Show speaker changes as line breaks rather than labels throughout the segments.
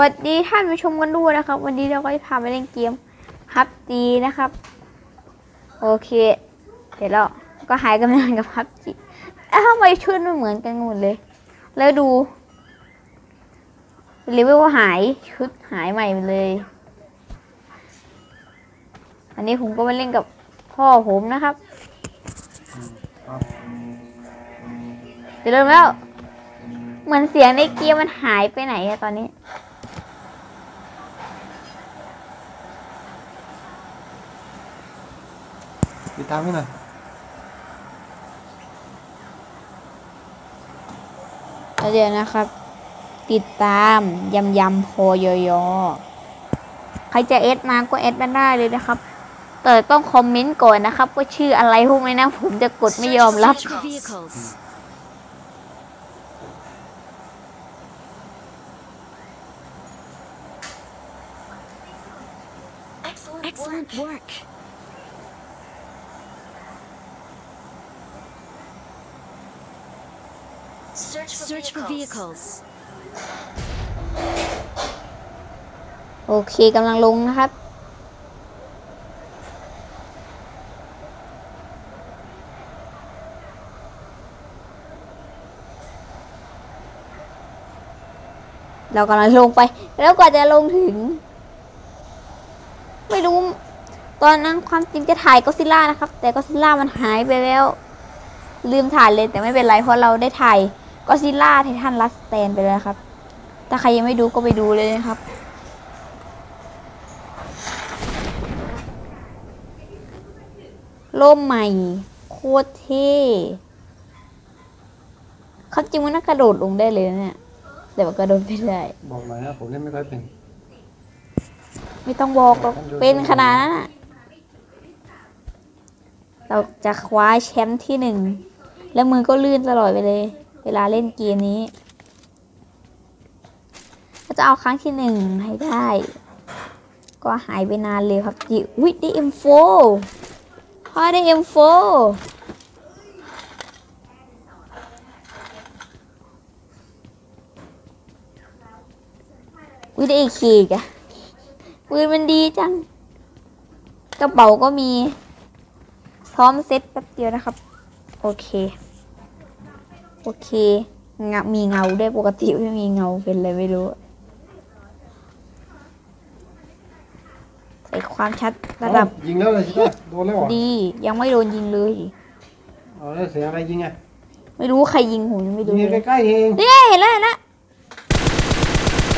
วัสดีท่านผู้ชมกันด้วยนะครับ วันนี้เราก็จะพาไปเล่นเกมฮับจีนะครับ โอเค เดี๋ยวเราก็หายกันนานกับฮับจีอ้าวทำไมชุดมันเหมือนกันหมดเลย แล้วดูเลเวลหายชุดหายใหม่ไปเลย อันนี้ผมก็มาเล่นกับพ่อผมนะครับเดี๋ยวเริ่มแล้ว เหมือนเสียงในเกมมันหายไปไหนอะตอนนี้
ติดตามให้หน่อย
แล้วเดี๋ยวนะครับ ติดตามยำยำโพยอยอใครจะเอสมาก็เอสมาได้เลยนะครับ แต่ต้องคอมเมนต์ก่อนนะครับ ว่าชื่ออะไรพวกนี้นะ ผมจะกดไม่ยอมรับ
Search for vehicles. Excellent work. Search for vehicles.
โอเคกำลังลงนะครับ เรากำลังลงไป แล้วกว่าจะลงถึง ไม่รู้ ตอนนั้นความจริงจะถ่ายก็ซิล่านะครับ แต่ก็ซิล่ามันหายไปแล้ว ลืมถ่ายเลยแต่ไม่เป็นไรเพราะเราได้ถ่าย ก็ซิล่าไททันลัสแตนไปแล้วนะครับ ถ้าใครยังไม่ดูก็ไปดูเลยนะครับร่มใหม่ โคตรเท่เขาจริงมันน่ากระโดดลงได้เลยนะเนี่ย แต่ว่ากระโดดไม่ได้
บอกหน่อยนะผมเล่นไม่ค่อยเป็น
ไม่ต้องบอกหรอกเป็นขนาดนั้นน่ะเราจะคว้าแชมป์ที่หนึ่ง แล้วมือก็ลื่นตลอดไปเลย เวลาเล่นเกมนี้เราจะเอาครั้งที่หนึ่งให้ได้ ก็หายไปนานเลยครับจิวิได้ M4 พ่อได้ M4 วิได้ AK อีกอะปืนมันดีจัง กระเป๋าก็มี พร้อมเซ็ตแป๊บเดียวนะครับ โอเค โอเคงะมีเงาด้วยปกติไม่มีเงาเป็นอะไรไม่รู้ ใส่ความชัดระดับ
เอ้ายิงแล้วเลยใช่ไหมโดนแล้วเหรอ
ดียังไม่โดนยิงเลย
เอาแล้วเสียงอะไรยิงอะ
ไม่รู้ใครยิงผมยังไม่
ยิ
รู้
ง
เลย
ใกล้ๆนี่เอง
นี่เห็นแล้วเห็นแล้ว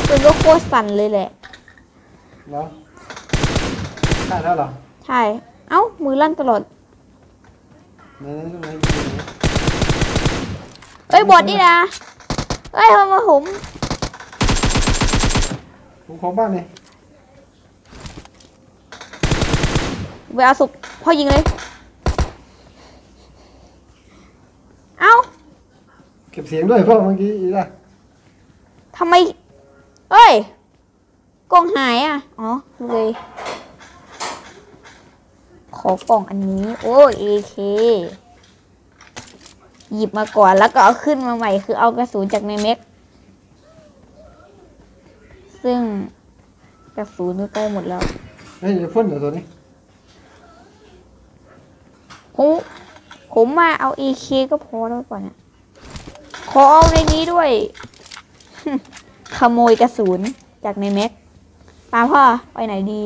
ปืนก็โคตรสั่นเลยแหละ
เหรอใช่แล้วเหรอ
ใช่ เอ้า มือลั่นตลอด
ไหนๆตรงไหนยิงไหน
เอ้ยบอดนี่นะเอ้ยมามาผม
ผมของบ้านนี่
ไปเอาศพพ่อยิงเลย เอ้า
เก็บเสียงด้วยเพราะเมื่อกี้อีล่ะ
ทำไม เอ้ยกล่องหายอะ อ๋อเลย ขอกล่องอันนี้ โอ้เอเค หยิบมาก่อนแล้วก็เอาขึ้นมาใหม่ คือเอากระสุนจากในเม็ก ซึ่งกระสุนนี่ใกล้หมดแล้ว
เฮ้ยเดี๋ยวพ่นเดี๋ยวตัวนี้
ผมผมมาเอา AK ก็พอแล้วก่อนเนี่ยขอเอาในนี้ด้วย ขโมยกระสุนจากในแม็กตามพ่อไปไหนดี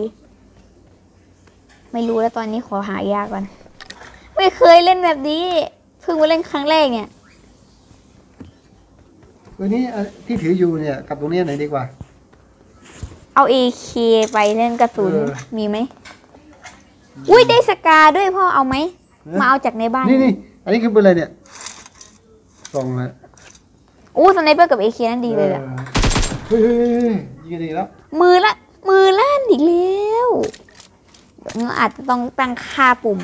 ไม่รู้แล้วตอนนี้ขอหายาก่อน ไม่เคยเล่นแบบนี้ เพิ่งมาเล่นครั้งแรกเนี่ย
ตัวนี้อะที่ถืออยู่เนี่ยกับตรงนี้ไหนดีกว่า
เอา AK ไปเล่นกระสุน
เออ
มีไหมอุ้ยได้สกาด้วยพ่อเอาไหม
เออ
มาเอาจากในบ้าน
นี่นี่อันนี้คือเป็นอะไรเนี่ยกล่องอะ
อู้สไนเปอร์กับ AK นั่นดีเลยอะ
เฮ้ยเฮ้ยเฮ้ยเฮ้ยยิงกันดีแล้ว
มือละมือลั่นอีกแล้วเดี๋ยวเราอาจจะต้องตั้งค่าปุ่ม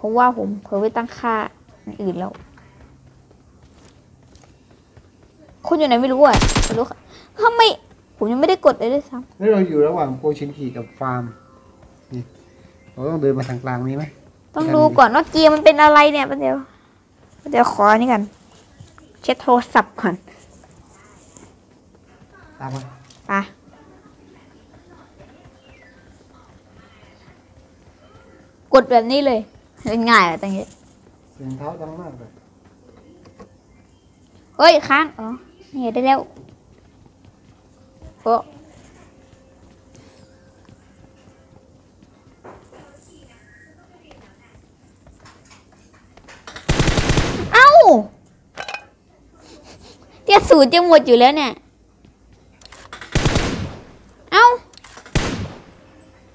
เพราะว่าผมเผลอไปตั้งค่าอันอื่นแล้วคุณอยู่ไหนไม่รู้อะไม่รู้ค่ะทำไมผมยังไม่ได้กดเลยด้วยซ้
นี่เราอยู่ระหว่างโปชินคีกับฟาร์มนี่เราต้องเดินมาทางกลางนี้ไหมำ
ต้องดูก่อนว่าเกียร์มันเป็นอะไรเนี่ยประเดี๋ยวประเดี๋ยวขออันนี่กันเช็ดโทรศัพท์ก่อน
ตามมา
ไปกดแบบนี้เลย เป็นง่ายอะตังเงี้ย
เสียงเท้าดังมากเลย
เฮ้ยค้างอ๋อนี่ได้แล้วโอ้เอ้าเตี้ยสูตรจะหมดอยู่แล้วเนี่ยเอ้า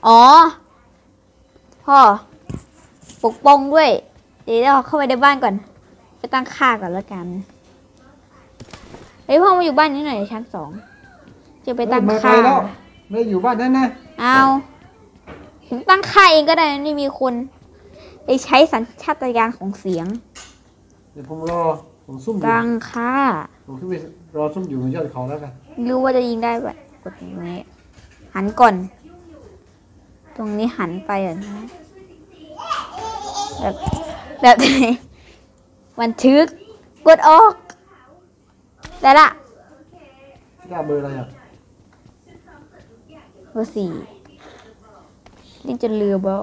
อ๋อพ่อ ปกป้องด้วย เดี๋ยวเราเข้าไปในบ้านก่อน ไปตั้งค่าก่อนแล้วกันเฮ้ยพ่อมาอยู่บ้านนี้หน่อยชั้นสองจะไปตั้ง
เฮ้ย
ค่า
ไม่ไปแล้วไม่ได้อยู่บ้านนั่นนะ
เอาผมตั้งค่าเองก็ได้นะไม่มีคนไปใช้สัญชาตญาณของเสียง
เดี๋ยวผมรอผมซุ่มอยู่
ตั้งค่า
ผมขึ้นไปรอซุ่มอยู่บนยอดเขาแล้วกัน
ไม่รู้ว่าจะยิงได้ไหมกดตรงนี้หันก่อน ตรงนี้หันไปอะนะ แบบแบบไหนบันทึกกดออกได้ละ
ย่าเบอร์อะไรอะ
เบอร์สี่เล่นจนเรือเบล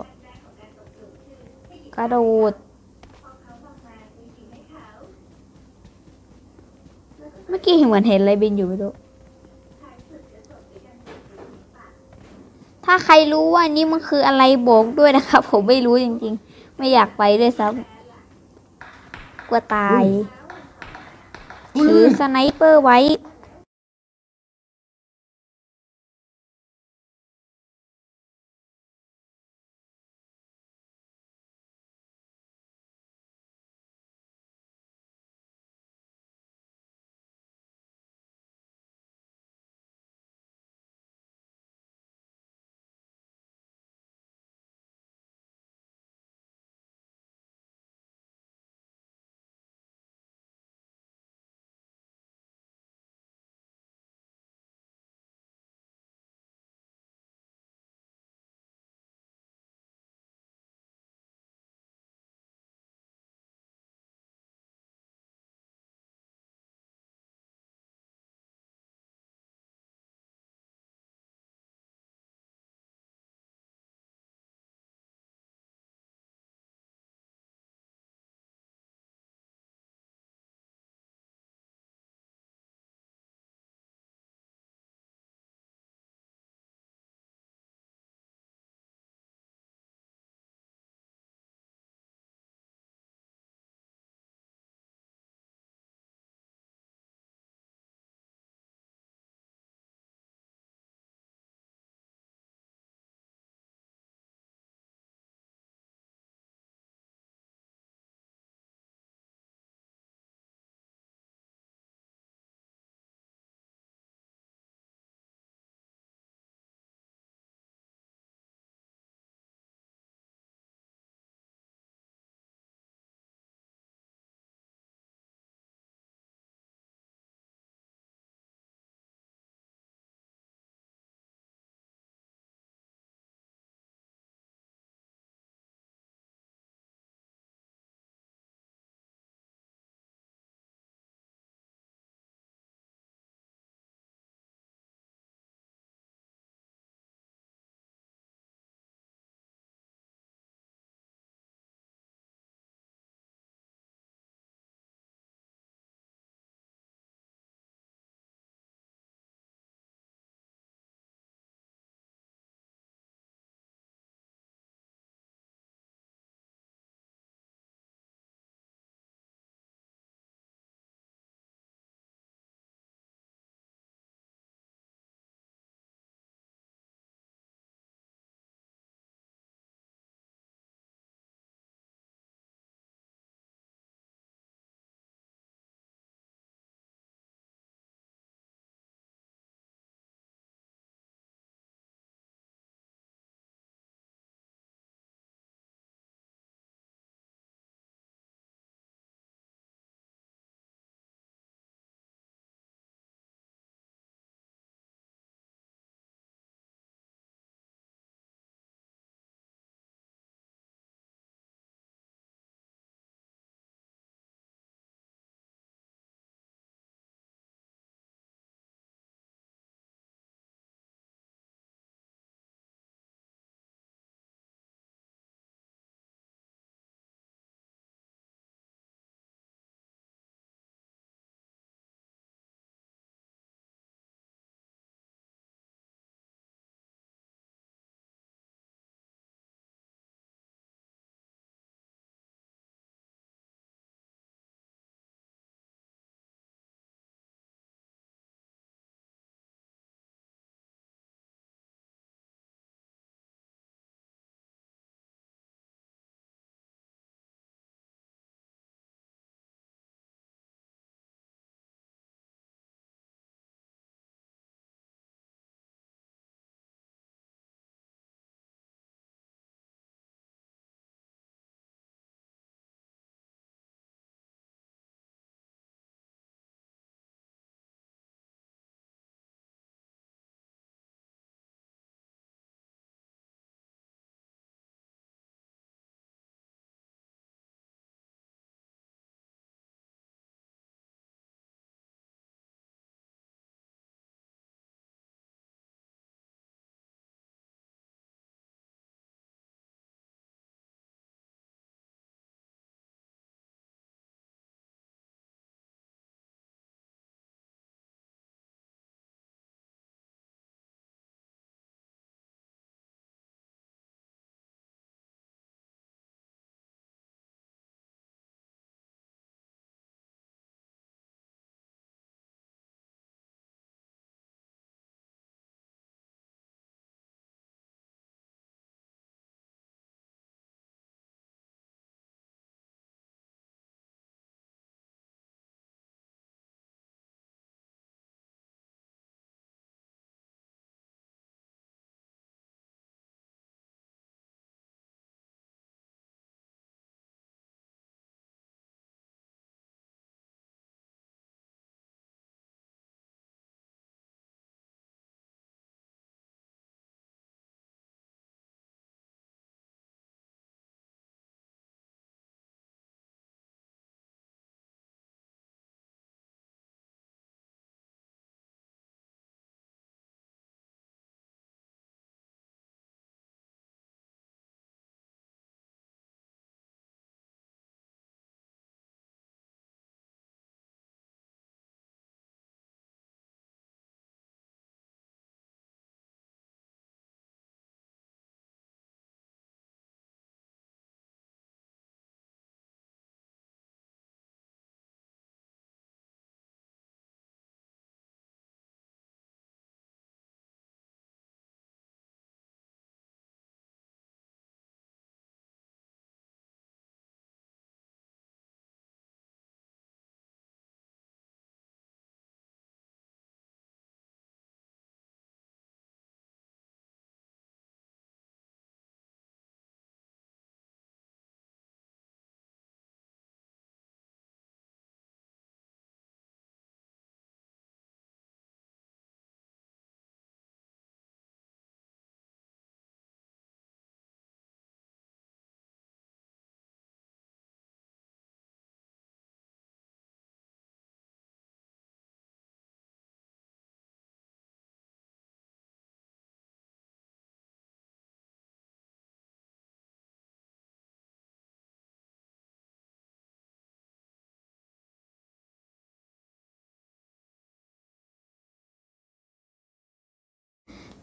กระโดดเมื่อกี้เห็นเหมือนเห็นอะไรบินอยู่ไม่รู้ถ้าใครรู้ว่านี่มันคืออะไรบอกด้วยนะครับ ผมไม่รู้จริงๆ ไม่อยากไปด้วยซ้ำกลัวตาย ถือสไนเปอร์ไว้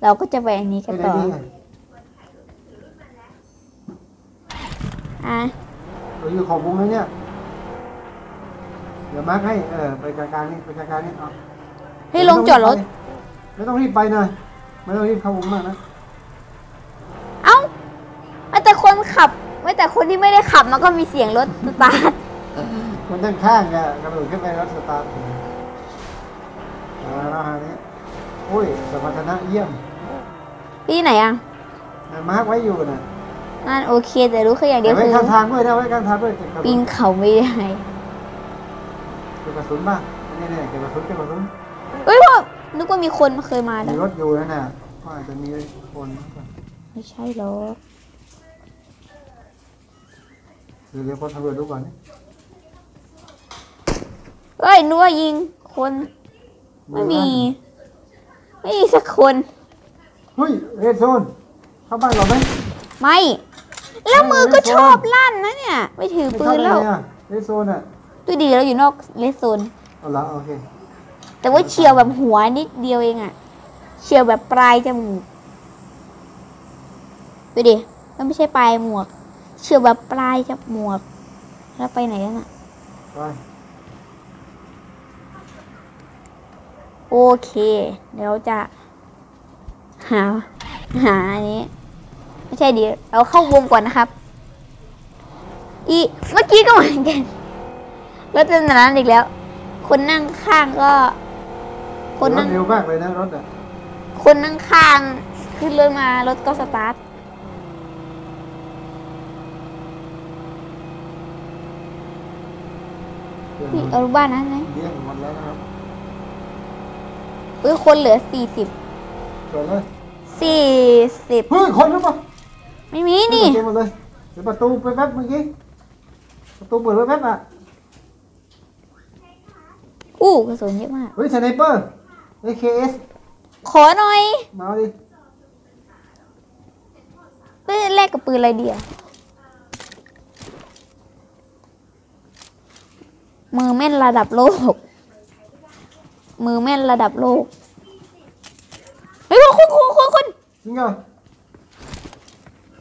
เราก็จะไปอันนี้
ไป
กัน
ไหน
ต่อ
ดีอะ
อะ
เราอยู่ขอบวงแล้วเนี่ย เดี๋ยวมาร์คให้ เออ ไปกลางๆนี่ ไปกลางๆนี่เอา
เฮ้ยลงจอดรถ
ไม่ต้องรีบไปนะ ไม่ต้องรีบเข้าวงมากนะ
เอ้าไม่แต่คนขับ ไม่แต่คนที่ไม่ได้ขับมันก็มีเสียงรถสตาร์ท
มันด้านข้างอะกระโดดขึ้นไปรถสตาร์ทอ่าแล้วฮะนี้โอ้ยสมรรถนะเยี่ยม
พี่ไหนอะ
อะมาร์คไว้อยู่นะ
นั่นโอเคแต่รู้แค่อย่างเดี
แต่
ยว
ไว้
คือ
ข้างทางด้วยนะไว้ข้างทางด้วยเก็บกระ
ปี
สุ
น
น
เขาไม่ได้
เก็บกระสุนบ้างนี่เนี่ยเก็บกระสุนเก็บกระสุน
เอ้ยพ่อนึกว่ามีคนเคยมาแล้
มี
ว
รถอยู่นั่นน่ะก็อาจจะมีคน
ไม่ใช่หรอก
เดี๋ยวเดี๋ยวคนสำรวจดูก่อนนี่
เอ้ยนึกว่ายิงคน ไม่มี ไม่มีสักคน
เฮ้ยเรดโซนเข้าบ้านเราไหม
ไม่ แล้วมือก็ชอบลั่นนะเนี่ย ไม่ถือ
ไม่
ปื
เข้านได้
แล้ว
ไงอะเรดโซนอะ
ดูดีเราอยู่นอกเลสโซน
เอาละโอเค
แต่ว่าเฉียวแบบหัวนิดเดียวเองอะเฉียวแบบปลายจมูกดูดิมันไม่ใช่ปลายหมวก เฉียวแบบปลายจมูกแล้วไปไหนแล้วน่ะ
ไป
โอเค เดี๋ยวจะ หา หาอันนี้ ไม่ใช่ดิเราเข้าวงก่อนนะครับ อี เมื่อกี้ก็เหมือนกันรถเป็นแบบนั้นอีกแล้ว คนนั่งข้างก็ คน
ร
นั่
ถ
ง
เร็วมากเลยนะรถอะ
คนนั่งข้างขึ้นรถมารถก็สตาร์ท
เดี๋ยว
อุ๊ยเอาบ้านนั้นไหม
เลี้ยงหมดแล้วนะครับ
อุ้ยคนเหลือสี่สิบ
เปิดเลย
สี่สิบ
เฮ้ยคนหรือเปล่า
ไม่มีนี่
เปิดหมดเลยเดี๋ยวประตูไปแป๊บเมื่อกี้ประตูเปิดไว้แป๊บอะ
อู้กระสุนเยอะมาก
เฮ้ยสไนเปอร์ AKS
ขอหน่อย
มาเอาดิ
เอ้ยแลกกับปืนอะไรดีอะมือแม่นระดับโลก มือแม่นระดับโลกเฮ้ ยคุณคุณคุณคุณ
จริงเหรอ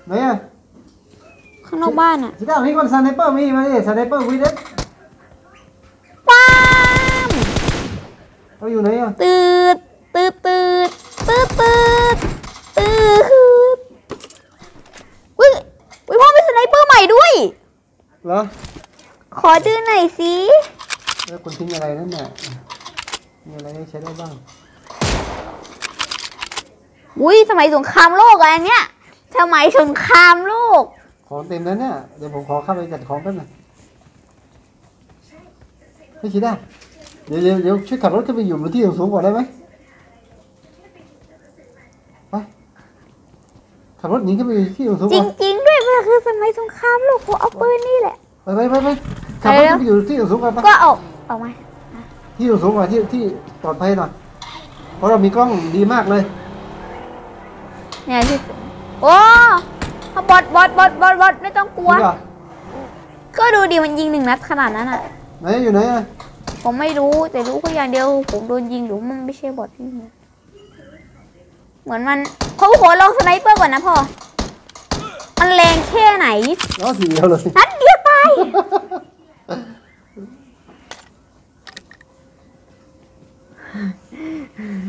ไหนอะ
ข้างนอกบ้านอะ
สิด้ามีคนสไนเปอร์มีมาดิสไนเปอร์วีเดส
ป้าม
เราอยู่ไหนอะ
ตืดตืดตืดตืดตืดตืดอุ้ยอุ้ยพ่อมีสไนเปอร์ใหม่ด้วย
เหรอ
ขอดูหน่อยสิ
แล้วคุณทิ้งอะไรนั่นน่ะมีอะไรให้ใช้ได้บ้าง
อุ้ยสมัยสงครามโลกอะอันเนี้ยสมัยสงครามโลก
ของเต็มแล้วเนี่ย เดี๋ยวผมขอเข้าไปจัดของแป๊บหนึงไม่คิดได้เดี๋ยวเดี๋ยวเดี๋ยวช่วยขับรถขึ้นไปอยู่บนที่สูงๆก่อนได้ไหมไปขับรถหนีขึ้นไปอยู่ที่สูงๆ
จ
ก่อน
ริงๆด้วยมันคือสมัยสงครามโลกผมเอาปืนนี่แหละ
ไปไปไปไปขับรถขึ้นไปอยู่ที่สูงๆก่อนไป
ก็เอาออกมา
ที่สูงๆก่อนที่ที่ปลอดภัยหน่อยเพราะเรามีกล้องดีมากเลย
เนี่ยที่โอ้บอดบอดบอดบอดบอดไม่ต้องกลัว
จริงเหรอ
ก็ดูดิมันยิงหนึ่งนัดขนาดนั้นอะ
ไหนอยู่ไหนอะ
ผมไม่รู้แต่รู้แค่อย่างเดียวผมโดนยิงหรือมันไม่ใช่บอดที่นี่เหมือนมันเขาขอลองสไนเปอร์ก่อนนะพ่อ มันแรงแค่ไหน
ล้อสีเดียวเลย
นัดเดียวตาย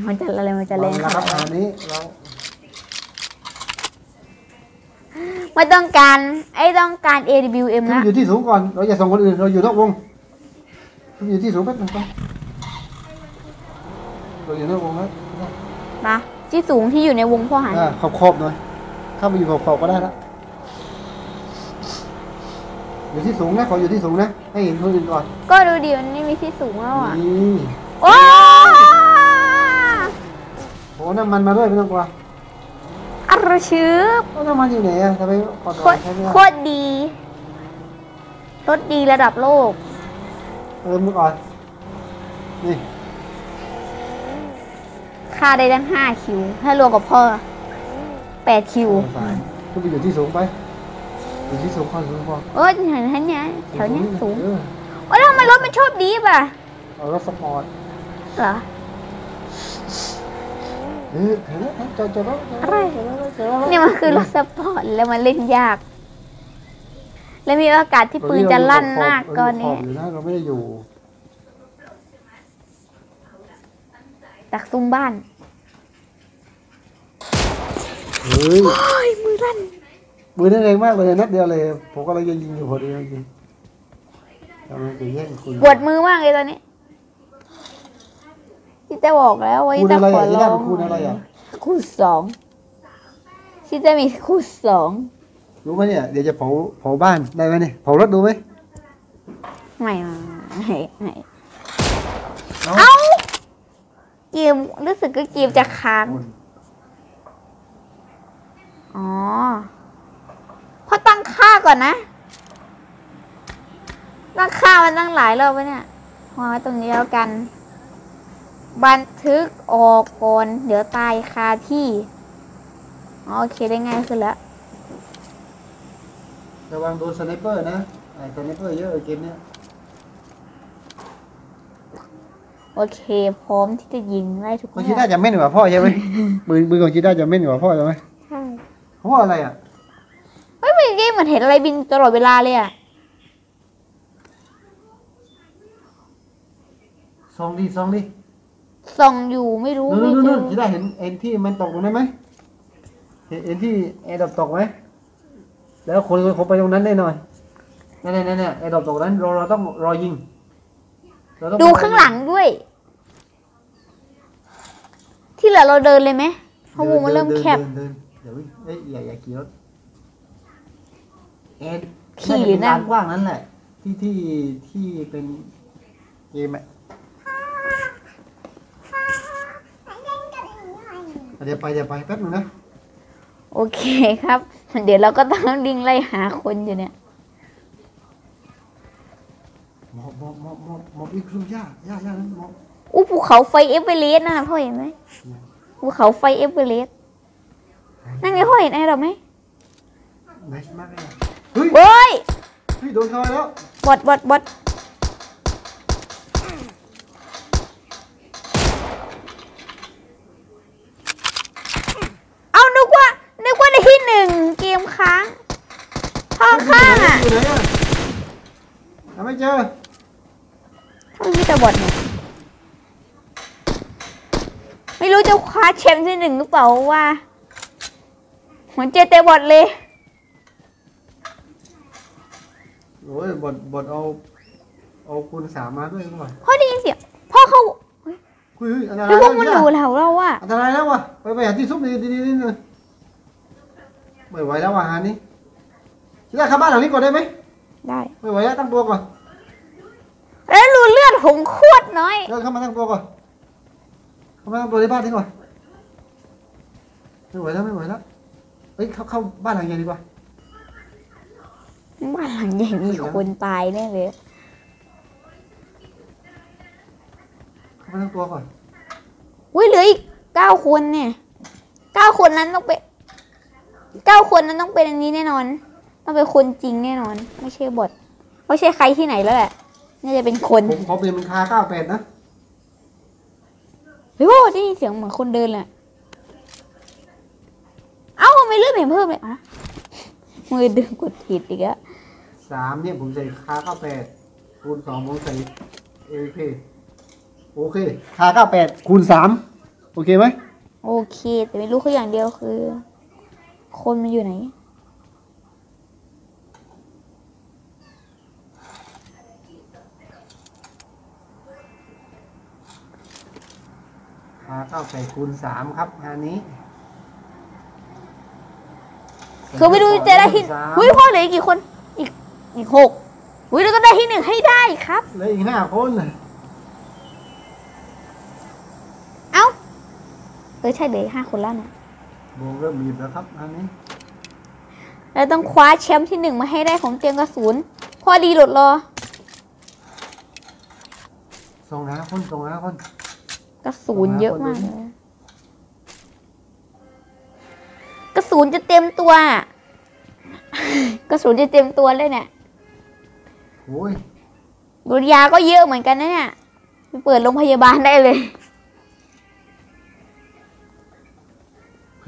มันจะอะไรมันจะแรง
เอาละครับอันนี้เรา
ไม่ต้องการไอ้ต้องการ AWM
ขึ้น
ละ
อยู่ที่สูงก่อน เราอย่าส่งคนอื่น เราอยู่นอกวงขึ้นอยู่ที่สูงแป๊บนึงไปเราอยู่นอกวงแล้ว
นะที่สูงที่อยู่ในวงพ่อหัน
อ่าขอบขอบๆหน่อย เข้ามาอยู่ขอบขอบๆก็ได้ละอยู่ที่สูงนะขออยู่ที่สูงนะ ให้เห็นคนอื่นก่อน
ก็ดูดิมันไม่มีที่สูงแล้วอะ
นี่
โอ้
โหน้ำมันมาด้วยไม่ต้องกลัว
อร่อยชื้อ
เอาน้ำมันอยู่ไหนอะทำไมขอด
โค
อย
ตร
ใช้ไม่ได้
โคตรดีรถดีระดับโลก
เติมมือก่อนนี่
ค่าได้ตั้งห้าคิว ถ้ารวมกับพ่อแปดคิว
สายขึ้นไปอยู่ที่สูงไปอยู่ที่สูงพอสูงพอ
โอ้ยแถวนี้ยแถวเนี้ยสูง
เออ
โอ้ยทำไมรถมันชอบดีป่ะ
เอารถสปอร์ต
เหรอ
เอะ
ไร
แล้วจอดแล้วจอดแล้ว
นี่มันคือรถสปอร์ตแล้วมันเล่นยาก และมีโอกาสที่ปืนจะลั่นมากก่อนนี้
เราอยู่ขอบอยู่นะเราไม่ได้อยู่
จากซุ้มบ้าน
เฮ้ย
มือลั่น
มือนั่นเองมากเลยนัดเดียวเลย ผมก็เลยจะยิงอยู่พอดีจริงป
วดมือมากเลยตอนนี้ ที่จะบอกแล้วว่า
คูณ
จะ
อะไร
ขอ
อะที่
ร้
ได้
อง
เป็นคูณอะไรอะ
คูณสองที่จะมีคูณสอง
รู้ไหมเนี่ยเดี๋ยวจะเผาเผาบ้านได้ไหมเนี่ยเผารถดูไหม
ไม่ไม่ไม่ไม่
เอา
เอ้าเกมรู้สึกก็เกมจะค้าง อ๋อพอตั้งค่าก่อนนะ ตั้งค่ามันตั้งหลายรอบแล้วเนี่ย วางไว้ตรงนี้แล้วกัน บันทึกออกก่อนเดี๋ยวตายคาที่อ๋อโอเคได้ง่ายขึ้นแล้ว
ระวังโดนสไนเปอร์นะไอ้สไนเปอร์เยอะเกมเนี้ย
โอเค พร้อมที่จะยิงไล่ทุก
ของชีต้าจะแม่นกว่าพ่อใช่ไหม มือมือของชีต้าจะแม่นกว่าพ่อใช่ไหม
ใช่
เพราะว่าอะไรอะ
เฮ้ยเมื่อกี้เหมือนเห็นอะไรบินตลอดเวลาเลยอะ
ซองดิซองดิ
ส่องอยู่ไม่รู้
นู่น
ไม่
นู่น
เจ
นู่
อน
ชีต้าเห็นเอ็นที่มันตกตรงนั้นไหมเห็นเอ็นที่แอร์ดรอปตกไหมแล้วคนคนไปตรงนั้นแน่นอนนั่นนั่นนั่นแอร์ดรอปตกนั้นเราเราต้องรอยิงเรต้อง
ดูข้างหลังด้วย ที่เหลือเราเดินเลยไหมเพราะวงมันเริ่มแคบ
ดินเดินเดินเดี๋ยวเอ้ยอย่าอย่าขี่รถแอร์
ขี่หรือนั่งา
จะเป็ลานกว้างนั้นแหละ ที่ที่ที่เป็นเกมอะ เดี๋ยวไปเดี๋ยวไปแป๊บนึงนะ
โอเคครับ เดี๋ยวเราก็ต้องดิ่งไล่หาคนอยู่เนี่ย
หมอบหมอบหมอบหมอบหมอบอีกครึ่งย่าย่าย่านั้นหมอบ
อู้ภูเขาไฟเอเวอเรสต์นะพ่อเห็นไหมภูเขาไฟเอเวอเรสต์นั่นไงพ่อเห็นไอ้เราไหม
ไนส์มากเลยอะเฮ้ย
เฮ้ย
เฮ้ยโดนเข้าไปแล้ว
บอดบอดบอด ข้างข้างๆอะ
อยู่ไหนอะหาไม่เจอ
ทำไมมีแต่บอดเนี่ยไม่รู้จะคว้าแชมป์ที่หนึ่งหรือเปล่าว่าเหมือนเจอแต่บอดเลย
โอ้ยบทบทเอาเอาคูณสามมาด้วยก่อน
พ่อได้ยินเสียงพ่อเขา
เฮ้ยเฮ้ยอันต
หรื
รา
อยว่า
แล้ว
มัน
เนี่ย
ดูเราเราว่า
อันตรายแล้ววะไปไปหาที่ซุปดีดีดีเลยไม่ไหวแล้วว่ะหานี้ ชิได้เข้าบ้านหลังนี้ก่อนได้ไหม
ได้
ไม่ไหวแล้วตั้งตัวก่อน
แล้วรูเลือดผมโคตรน้อย
เดินเข้ามาตั้งตัวก่อนเข้ามาตั้งตัวในบ้านนี้ก่อนไม่ไหวแล้วไม่ไหวแล้วเฮ้ยเข้าเข้าบ้านหลังใหญ่ดีกว่า
บ้านหลังใหญ่มีคนตายแน่เลย
เข้ามาตั้งตัวก่อน
อุ้ยเหลืออีกเก้าคนเนี่ยเก้าคนนั้นต้องเป็นเก้าคนนั้นต้องเป็นอันนี้แน่นอน ต้องเป็นคนจริงแน่นอน ไม่ใช่บทไม่ใช่ใครที่ไหนแล้วแหละน่าจะเป็นคน
ผมขอเปลี่ยนเป็นคาเก้าแปดนะ
เฮ้ยโอ้ได้ยินเสียงเหมือนคนเดินเลยอะเอ้าทำไม่เลื่อนเห็นเพิ่มเลยอะมือดึงกดผิดอีกแล้ว
สามเนี่ยผมใส่คาเก้าแปดคูณสองผมใส่เอเคโอเคคาเก้าแปดคูณสามโอเคไหม
โอเค แต่ไม่รู้คืออย่างเดียวคือ คนมันอยู่ไหน
เก้าแปดคูณสามครับงานนี้
คือไม่รู้จะได้ที่
สาม
อุ้ยพ่อเหลืออีกกี่คน อีกอีกหกอุ้ยเราก็ได้ที่หนึ่งให้ได้ครับ
เหลืออีกห้าคน
เอ้าเออใช่เหลืออกห้าคนแล้วนะ
โบเริ่มบีบแล้วครับงานนี้
เราต้องคว้าแชมป์ที่หนึ่งมาให้ได้ของเตรียมกระสุนพอดีหลุดรอ
ส่งหาคนส่งหาคน
ก ระสุนเยอะมากเลยกระสุนจะเต็มตัว กระสุนจะเต็มตัวเลยเนี่ย
โอ้ย
ดูดยาก็เยอะเหมือนกันนะเนี่ยไปเปิดโรงพยาบาลได้เลย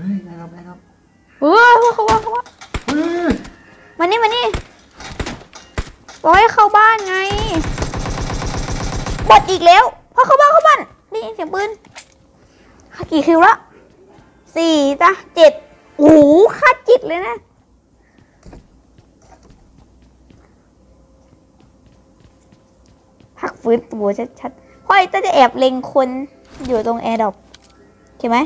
ฮ้ยได้ครับได้ครับ
เฮ้ยเขาว่าเขาว่า
เฮ้ย
มานี่มานี่บอกให้เข้าบ้านไงบดอีกแล้วพอเข้าบ้านเข้าบ้านได้ยิน เสียงปืนกี่คิวละสี่จ้ะเจ็ดโอ้โหคาดจิตเลยนะพักฟื้นตัวชัดๆพ่อไอ้ต้าจะแอบเล็งคนอยู่ตรงแอร์ดอกเข้าไหม